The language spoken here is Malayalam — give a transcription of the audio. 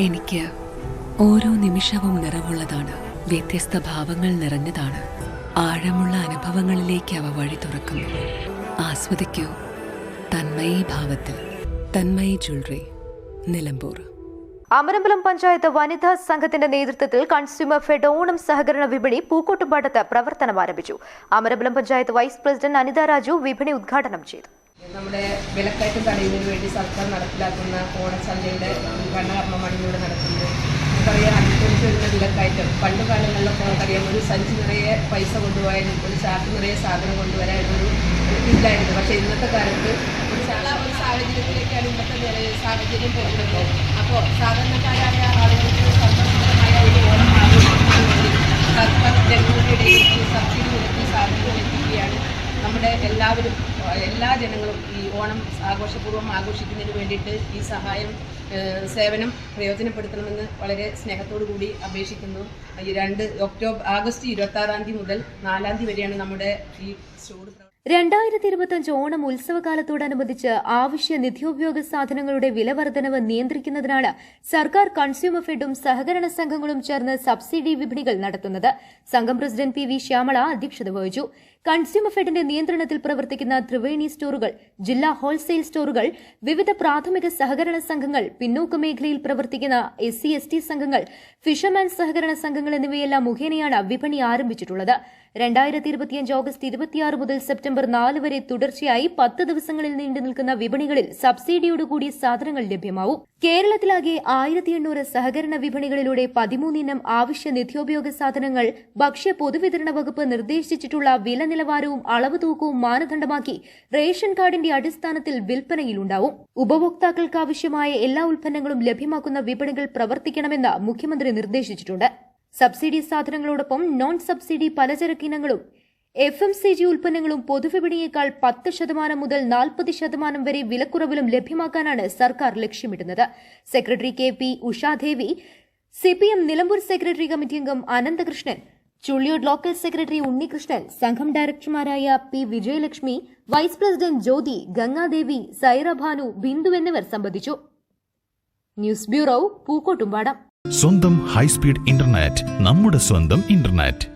എനിക്ക് ഓരോ നിമിഷവും നിറവുള്ളതാണ്. വ്യത്യസ്ത ഭാവങ്ങൾ നിറഞ്ഞതാണ്. ആഴമുള്ള അനുഭവങ്ങളിലേക്ക് അവ വഴി തുറക്കുന്നു. ആസ്വദിക്കൂ. തന്മയി ഭാവത്തിൽ. തന്മയി ജ്വല്ലറി. നിലമ്പൂർ. അമരമ്പലം പഞ്ചായത്ത് വനിതാ സംഘത്തിന്റെ നേതൃത്വത്തിൽ കൺസ്യൂമർ ഫെഡ് ഓണം സഹകരണ വിപണി പൂക്കോട്ടുംപാടത്ത് പ്രവർത്തനം ആരംഭിച്ചു. അമരമ്പലം പഞ്ചായത്ത് വൈസ് പ്രസിഡന്റ് അനിത രാജു വിപണി ഉദ്ഘാടനം ചെയ്തു. നമ്മുടെ വിലക്കയറ്റം തടയുന്നതിന് വേണ്ടി സർക്കാർ നടപ്പിലാക്കുന്ന ഓണച്ചന്തയുടെ ഉദ്ഘാടന കർമ്മമാണ് ഇന്നിവിടെ നടക്കുന്നത് നമുക്കറിയാം അനുസരിച്ച് വരുന്ന വിലക്കയറ്റം. പണ്ട് കാലങ്ങളിലൊക്കെ നമുക്കറിയാം ഒരു സഞ്ചി നിറയെ പൈസ കൊണ്ടുപോയാലും ഒരു ചാക്ക് നിറയെ സാധനം കൊണ്ടുവരാനൊരു ഇല്ലായിരുന്നു പക്ഷേ ഇന്നത്തെ കാലത്ത് ഒരു ഒരു സാഹചര്യത്തിലേക്കാണ് ഇന്നത്തെ നില- സാഹചര്യം പോകുന്നത്. അപ്പോൾ സാധാരണക്കാരായ ആളുകൾക്ക് സന്തോഷകരമായ ഒരു ഓണം സബ്സിഡി നിരക്കി സാധനങ്ങൾ എത്തിക്കുകയാണ് നമ്മുടെ എല്ലാവരും എല്ലാ ജനങ്ങളും ഈ ഓണം ആഘോഷപൂർവം ആഘോഷിക്കുന്നതിന് വേണ്ടിയിട്ട് ഈ സഹായം സേവനം പ്രയോജനപ്പെടുത്തണമെന്ന് വളരെ സ്നേഹത്തോടു കൂടി അപേക്ഷിക്കുന്നു. രണ്ട് ഒക്ടോബർ ആഗസ്റ്റ് ഇരുപത്തി ആറാം തീയതി മുതൽ നാലാം തീയതി വരെയാണ് നമ്മുടെ ഈ സ്റ്റോർ രണ്ടായിരത്തി ഇരുപത്തിയഞ്ച് ഓണം ഉത്സവകാലത്തോടനുബന്ധിച്ച് ആവശ്യ നിത്യോപയോഗ സാധനങ്ങളുടെ വില വർധനവ് നിയന്ത്രിക്കുന്നതിനാണ് സർക്കാർ കൺസ്യൂമർ ഫെഡും സഹകരണ സംഘങ്ങളും ചേർന്ന് സബ്സിഡി വിപണികൾ നടത്തുന്നത്. സംഘം പ്രസിഡന്റ് പി വി ശ്യാമള അധ്യക്ഷത വഹിച്ചു. കൺസ്യൂമർ ഫെഡിന്റെ നിയന്ത്രണത്തിൽ പ്രവർത്തിക്കുന്ന ത്രിവേണി സ്റ്റോറുകൾ ജില്ലാ ഹോൾസെയിൽ സ്റ്റോറുകൾ വിവിധ പ്രാഥമിക സഹകരണ സംഘങ്ങൾ പിന്നോക്ക മേഖലയിൽ പ്രവർത്തിക്കുന്ന എസ് സി എസ് ടി സംഘങ്ങൾ ഫിഷർമാൻ സഹകരണ സംഘങ്ങൾ എന്നിവയെല്ലാം മുഖേനയാണ് വിപണി ആരംഭിച്ചിട്ടുള്ളത്. രണ്ടായിരത്തി ഇരുപത്തിയഞ്ച് ഓഗസ്റ്റ് ഇരുപത്തിയാറ് മുതൽ സെപ്റ്റംബർ നാല് വരെ തുടർച്ചയായി പത്ത് ദിവസങ്ങളിൽ നീണ്ടു നിൽക്കുന്ന വിപണികളിൽ സബ്സിഡിയോടുകൂടി സാധനങ്ങൾ ലഭ്യമാവും. കേരളത്തിലാകെ ആയിരത്തി എണ്ണൂറ് സഹകരണ വിപണികളിലൂടെ പതിമൂന്നിനം ആവശ്യ നിത്യോപയോഗ സാധനങ്ങൾ ഭക്ഷ്യ പൊതുവിതരണ വകുപ്പ് നിർദ്ദേശിച്ചിട്ടുള്ള വില നിലവാരവും അളവ് തൂക്കവും മാനദണ്ഡമാക്കി റേഷൻ കാർഡിന്റെ അടിസ്ഥാനത്തിൽ വിൽപ്പനയിലുണ്ടാവും. ഉപഭോക്താക്കൾക്ക് ആവശ്യമായ എല്ലാ ഉൽപ്പന്നങ്ങളും ലഭ്യമാക്കുന്ന വിപണികൾ പ്രവർത്തിക്കണമെന്ന് മുഖ്യമന്ത്രി നിർദ്ദേശിച്ചിട്ടുണ്ട്. സബ്സിഡി സാധനങ്ങളോടൊപ്പം നോൺ സബ്സിഡി പലചരക്ക് ഇനങ്ങളും എഫ് എം സി ജി ഉൽപ്പന്നങ്ങളും പൊതുവിപണിയേക്കാൾ പത്ത് ശതമാനം മുതൽ നാൽപ്പത് ശതമാനം വരെ വിലക്കുറവിലും ലഭ്യമാക്കാനാണ് സർക്കാർ ലക്ഷ്യമിടുന്നത്. Secretary K P Ushadevi CPM Nilambur secretary committee അംഗം അനന്തകൃഷ്ണൻ ചുള്ളിയോട് ലോക്കൽ സെക്രട്ടറി ഉണ്ണികൃഷ്ണൻ സംഘം ഡയറക്ടർമാരായ P Vijayalakshmi vice president Jyothi Gangadevi Saira Bhanu Bindu എന്നിവർ സംബന്ധിച്ചു. News bureau Pookkottumpadam. സ്വന്തം ഹൈസ്പീഡ് ഇന്റർനെറ്റ് നമ്മുടെ സ്വന്തം ഇന്റർനെറ്റ്